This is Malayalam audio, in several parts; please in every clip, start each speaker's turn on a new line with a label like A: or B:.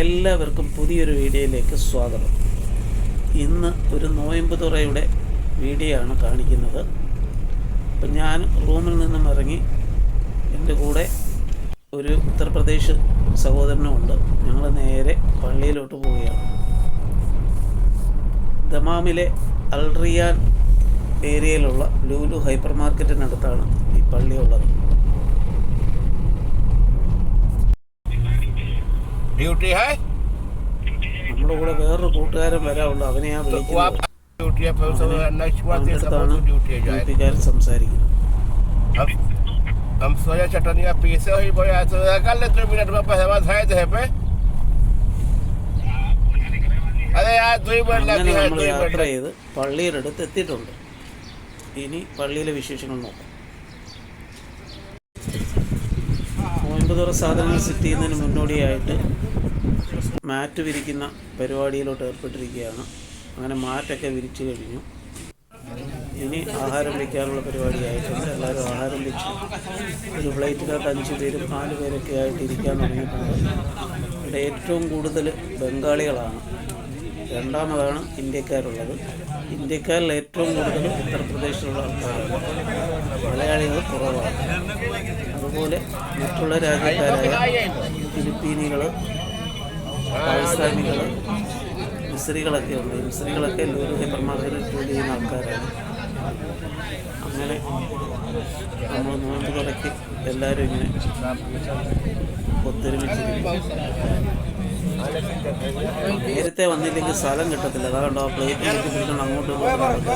A: എല്ലാവർക്കും പുതിയൊരു വീഡിയോയിലേക്ക് സ്വാഗതം. ഇന്ന് ഒരു നോയമ്പ് തുറയുടെ വീഡിയോ ആണ് കാണിക്കുന്നത്. അപ്പം ഞാൻ റൂമിൽ നിന്നും ഇറങ്ങി എന്റെ കൂടെ ഒരു ഉത്തർപ്രദേശ് സഹോദരനുമുണ്ട്. ഞങ്ങൾ നേരെ പള്ളിയിലോട്ട് പോവുകയാണ്. ദമാമിലെ അൽറിയാൻ ഏരിയയിലുള്ള ലൂലു ഹൈപ്പർ മാർക്കറ്റിനടുത്താണ് ഈ പള്ളി ഉള്ളത്
B: ड्यूटी है
A: നമ്മുടെ കൂടെ വേറൊരു കൂട്ടുകാരൻ വരാറുണ്ട് അവനെ ഞാൻ
B: तो वो
A: വിളിക്കുന്നത്
B: आप ड्यूटी है फिर उसको नेक्स्ट बात ये सब
A: അടുത്താണ്
B: ड्यूटी है जाए
A: ഡ്യൂട്ടിക്കാരൻ സംസാരിക്കുന്നത്
B: हम हम सोया चटनिया पीसे हुई बोया तो कर ले दो मिनट में पैसा बात है दे पे अरे यार दो ही मिनट
A: അങ്ങനെ
B: लगती है
A: നമ്മൾ
B: दो ही
A: യാത്ര
B: मिनट
A: ചെയ്ത് പള്ളിയുടെ അടുത്ത് എത്തിയിട്ടുണ്ട് ഇനി പള്ളിയിലെ വിശേഷങ്ങൾ നോക്കാം ഒൻപതോറ സാധനങ്ങൾ സെറ്റ് ചെയ്യുന്നതിന് മുന്നോടിയായിട്ട് മാറ്റ് വിരിക്കുന്ന പരിപാടിയിലോട്ട് ഏർപ്പെട്ടിരിക്കുകയാണ്. അങ്ങനെ മാറ്റൊക്കെ വിരിച്ചു കഴിഞ്ഞു. ഇനി ആഹാരം വയ്ക്കാനുള്ള പരിപാടിയായിട്ടുണ്ട് എല്ലാവരും ആഹാരം വെച്ച് ഒരു പ്ലേറ്റിനകത്ത് അഞ്ച് പേരും നാല് പേരൊക്കെ ആയിട്ട് ഇരിക്കാൻ തുടങ്ങിയിട്ടുണ്ട്. ഇവിടെ ഏറ്റവും കൂടുതൽ ബംഗാളികളാണ്. രണ്ടാമതാണ് ഇന്ത്യക്കാരുള്ളത്. ഇന്ത്യക്കാരിൽ ഏറ്റവും കൂടുതൽ ഉത്തർപ്രദേശിലുള്ള ആൾക്കാരാണ്. മലയാളികൾ കുറവാണ്. അതുപോലെ മറ്റുള്ള രാജ്യക്കാരായ ഫിലിപ്പീനികൾ പാകിസ്ഥാനികൾ മിസ്രികളൊക്കെ ഉണ്ട്. മിസ്രികളൊക്കെ ലൂലു ഹൈപ്പർ ജോലി ചെയ്യുന്ന ആൾക്കാരാണ്. അങ്ങനെ നമ്മൾ നോമ്പ് തുടക്കി എല്ലാവരും ഇങ്ങനെ ഒത്തൊരുമിച്ചിരിക്കും നേരത്തെ വന്നില്ലെങ്കിൽ സ്ഥലം കിട്ടത്തില്ല. അതാകണ്ടോ പ്ലേറ്റ് അങ്ങോട്ട്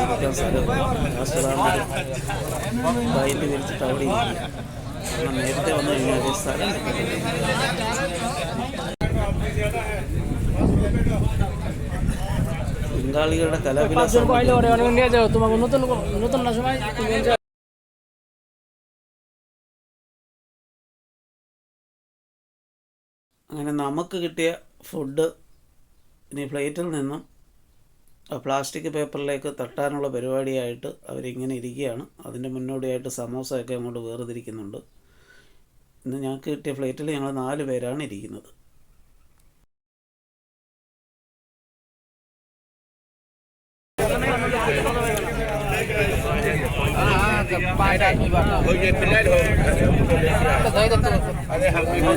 A: ഇരിക്കാൻ സ്ഥലമില്ല. കയ്യിൽ വിരിച്ചിട്ട് അവിടെ ഇരിക്കുക. നേരത്തെ വന്നു കഴിഞ്ഞാൽ സ്ഥലം ബംഗാളികളുടെ കലാവിലാസം അങ്ങനെ നമുക്ക് കിട്ടിയ ഫുഡ് ഇനി പ്ലേറ്റിൽ നിന്നും പ്ലാസ്റ്റിക് പേപ്പറിലേക്ക് തട്ടാനുള്ള പരിപാടിയായിട്ട് അവരിങ്ങനെ ഇരിക്കുകയാണ് അതിന്റെ മുന്നോടിയായിട്ട് സമോസയൊക്കെ അങ്ങോട്ട് വേർതിരിക്കുന്നുണ്ട് ഇന്ന് ഞങ്ങൾക്ക് കിട്ടിയ ഫ്ലൈറ്റിൽ ഞങ്ങൾ നാല് പേരാണ് ഇരിക്കുന്നത്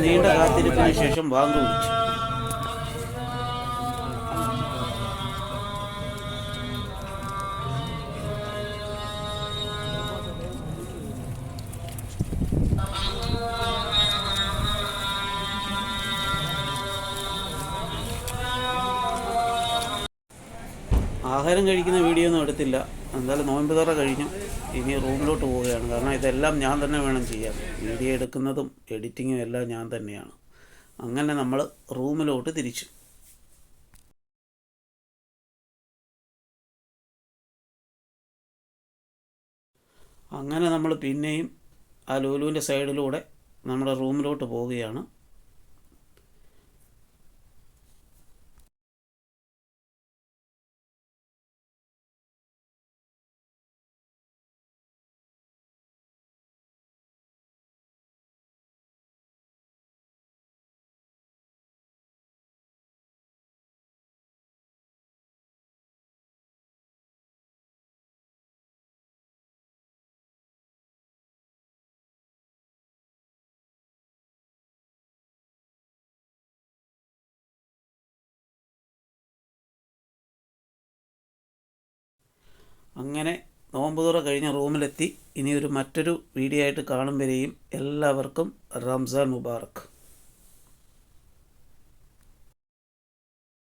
A: നീണ്ട കാത്തിരിപ്പിന് ശേഷം വാങ്ങി ആഹാരം കഴിക്കുന്ന വീഡിയോ ഒന്നും എടുത്തില്ല. എന്തായാലും നോയമ്പ് തറ കഴിഞ്ഞു. ഇനി റൂമിലോട്ട് പോവുകയാണ്. കാരണം ഇതെല്ലാം ഞാൻ തന്നെ വേണം ചെയ്യാൻ. വീഡിയോ എടുക്കുന്നതും എഡിറ്റിങ്ങും എല്ലാം ഞാൻ തന്നെയാണ്. അങ്ങനെ നമ്മൾ റൂമിലോട്ട് തിരിച്ചു. അങ്ങനെ നമ്മൾ പിന്നെയും ആ ലൂലുവിന്റെ സൈഡിലൂടെ നമ്മുടെ റൂമിലോട്ട് പോവുകയാണ്. അങ്ങനെ നോമ്പ് തുറ കഴിഞ്ഞ റൂമിലെത്തി. ഇനി ഒരു മറ്റൊരു വീഡിയോ ആയിട്ട് കാണും വരെയും എല്ലാവർക്കും റംസാൻ മുബാറക്ക്